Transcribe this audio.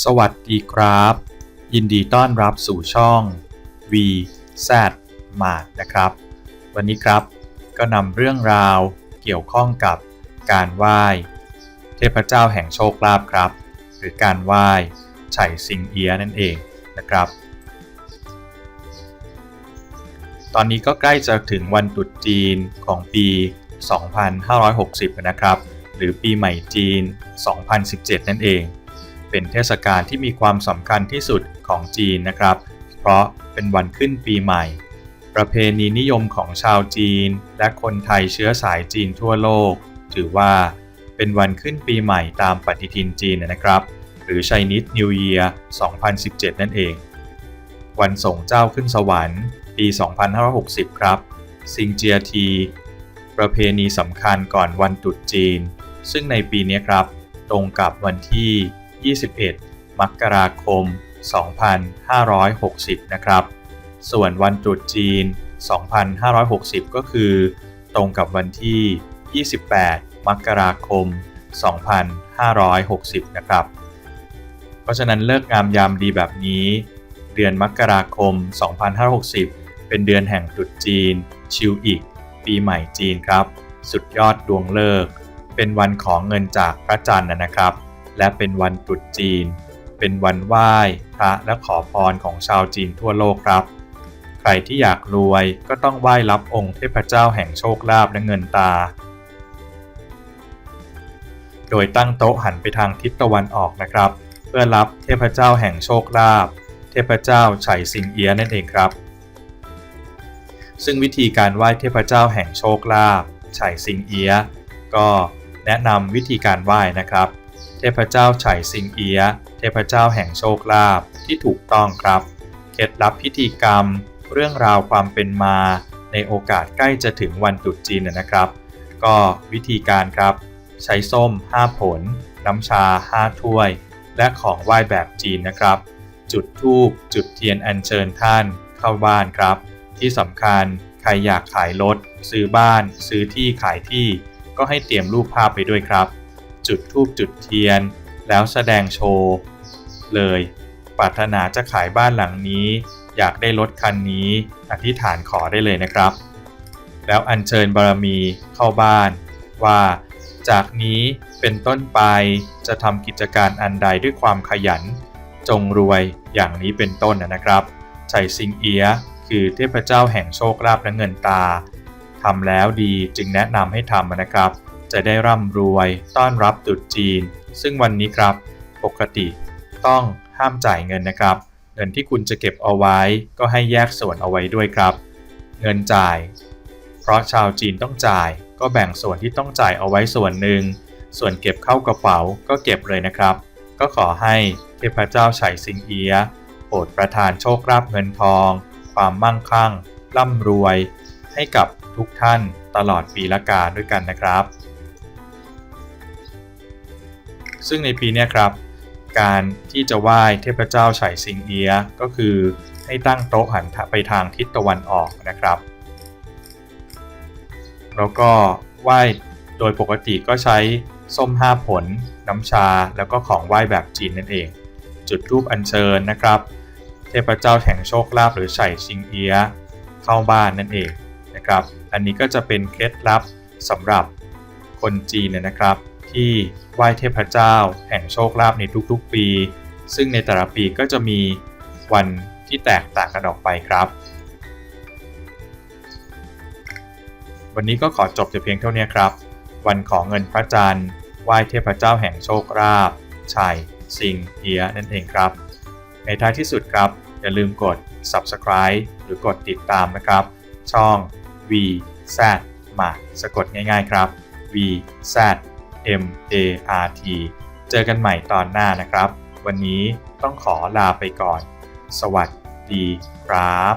สวัสดีครับ ยินดีต้อนรับสู่ช่อง V Z m a r นะครับ วันนี้ครับก็นำเรื่องราวเกี่ยวข้องกับการไหว้ เทพเจ้าแห่งโชคลาภครับ หรือการไหว้ไฉสิงเอียนั่นเองนะครับ ตอนนี้ก็ใกล้จะถึงวันตรุษจีนของปี 2560 นะครับ หรือปีใหม่จีน 2017 นั่นเอง เป็นเทศกาลที่มีความสำคัญที่สุดของจีนนะครับ เพราะเป็นวันขึ้นปีใหม่ ประเพณีนิยมของชาวจีน และคนไทยเชื้อสายจีนทั่วโลก ถือว่าเป็นวันขึ้นปีใหม่ตามปฏิทินจีนนะครับ หรือ Chinese New Year 2017 นั่นเอง วันส่งเจ้าขึ้นสวรรค์ปี 2560 ครับ ซิงเจียที ประเพณีสำคัญก่อนวันตรุษจีน ซึ่งในปีนี้ครับ ตรงกับวันที่ 21 มกราคม 2560 นะครับ ส่วนวันตรุษจีน 2560 ก็คือ ตรงกับวันที่ 28 มกราคม 2560 นะครับ เพราะฉะนั้นเลิกงามยามดีแบบนี้ เดือนมกราคม 2560 เป็นเดือนแห่งตรุษจีน ชิวอีก ปีใหม่จีนครับ สุดยอดดวงเลิก เป็นวันของเงินจากพระจันทร์นะครับ และเป็นวันตรุษจีน เป็นวันไหว้พระและขอพรของชาวจีนทั่วโลกครับ ใครที่อยากรวยก็ต้องไหว้รับองค์เทพเจ้าแห่งโชคลาภและเงินตา โดยตั้งโต๊ะหันไปทางทิศตะวันออกนะครับ เพื่อรับเทพเจ้าแห่งโชคลาภเทพเจ้าไฉสิงเอียนั่นเองครับ ซึ่งวิธีการไหว้เทพเจ้าแห่งโชคลาภไฉสิงเอียก็แนะนำวิธีการไหว้นะครับ เทพเจ้าไฉสิงเอียเทพเจ้าแห่งโชคลาภที่ถูกต้องครับ เคล็ดลับพิธีกรรม เรื่องราวความเป็นมา ในโอกาสใกล้จะถึงวันตรุษจีนนะครับ ก็วิธีการครับ ใช้ส้ม 5 ผล น้ำชา 5 ถ้วย และของไหว้แบบจีนนะครับ จุดธูปจุดเทียนอัญเชิญท่านเข้าบ้านครับ ที่สำคัญใครอยากขายรถซื้อบ้าน ซื้อที่ขายที่ ก็ให้เตรียมรูปภาพไปด้วยครับ จุดธูปจุดเทียน แล้วแสดงโชว์ เลย ปรารถนาจะขายบ้านหลังนี้ อยากได้รถคันนี้ อธิษฐานขอได้เลยนะครับ แล้วอัญเชิญบารมีเข้าบ้าน ว่า จากนี้เป็นต้นไปจะทำกิจการอันใดด้วยความขยัน จงรวยอย่างนี้เป็นต้นนะครับชัยซิงเอียคือเทพเจ้าแห่งโชคลาภและเงินตาทำแล้วดีจึงแนะนำให้ทำนะครับ จะได้ร่ำรวยต้อนรับตรุษจีน ซึ่งวันนี้ครับ ปกติต้องห้ามจ่ายเงินนะครับ เงินที่คุณจะเก็บเอาไว้ ก็ให้แยกส่วนเอาไว้ด้วยครับ เงินจ่าย เพราะชาวจีนต้องจ่าย ก็แบ่งส่วนที่ต้องจ่ายเอาไว้ส่วนหนึ่ง ส่วนเก็บเข้ากระเป๋าก็เก็บเลยนะครับ ก็ขอให้เทพเจ้าไฉสิงเอียโปรดประทานโชคลาภเงินทอง ความมั่งคั่งร่ำรวย ให้กับทุกท่านตลอดปีละกาด้วยกันนะครับ ซึ่งในปีนี้ครับ การที่จะไหว้เทพเจ้าไฉสิงเอียก็คือให้ตั้งโต๊ะหันไปทางทิศตะวันออกนะครับ แล้วก็ไหว้โดยปกติก็ใช้ส้ม5ผล น้ำชาแล้วก็ของไหว้แบบจีนนั่นเอง จุดธูปอัญเชิญนะครับ เทพเจ้าแห่งโชคลาภหรือไฉชิงเอียเข้าบ้านนั่นเองนะครับ อันนี้ก็จะเป็นเคล็ดลับสำหรับคนจีนนะครับ ที่ไหว้เทพเจ้า แห่งโชคลาภในทุกๆปี ซึ่งในแต่ละปีก็จะมีวันที่แตกต่างกันออกไปครับ วันนี้ก็ขอจบแต่เพียงเท่านี้ครับ วันของเงินพระจันทร์ไหว้เทพเจ้าแห่งโชคลาภชัยสิงเอียนั่นเองครับ ในท้ายที่สุดครับ อย่าลืมกด subscribe หรือกดติดตามนะครับ ช่อง V Z มาสะกดง่ายๆครับ V Z M A R T เจอกันใหม่ตอนหน้านะครับ วันนี้ต้องขอลาไปก่อน สวัสดีครับ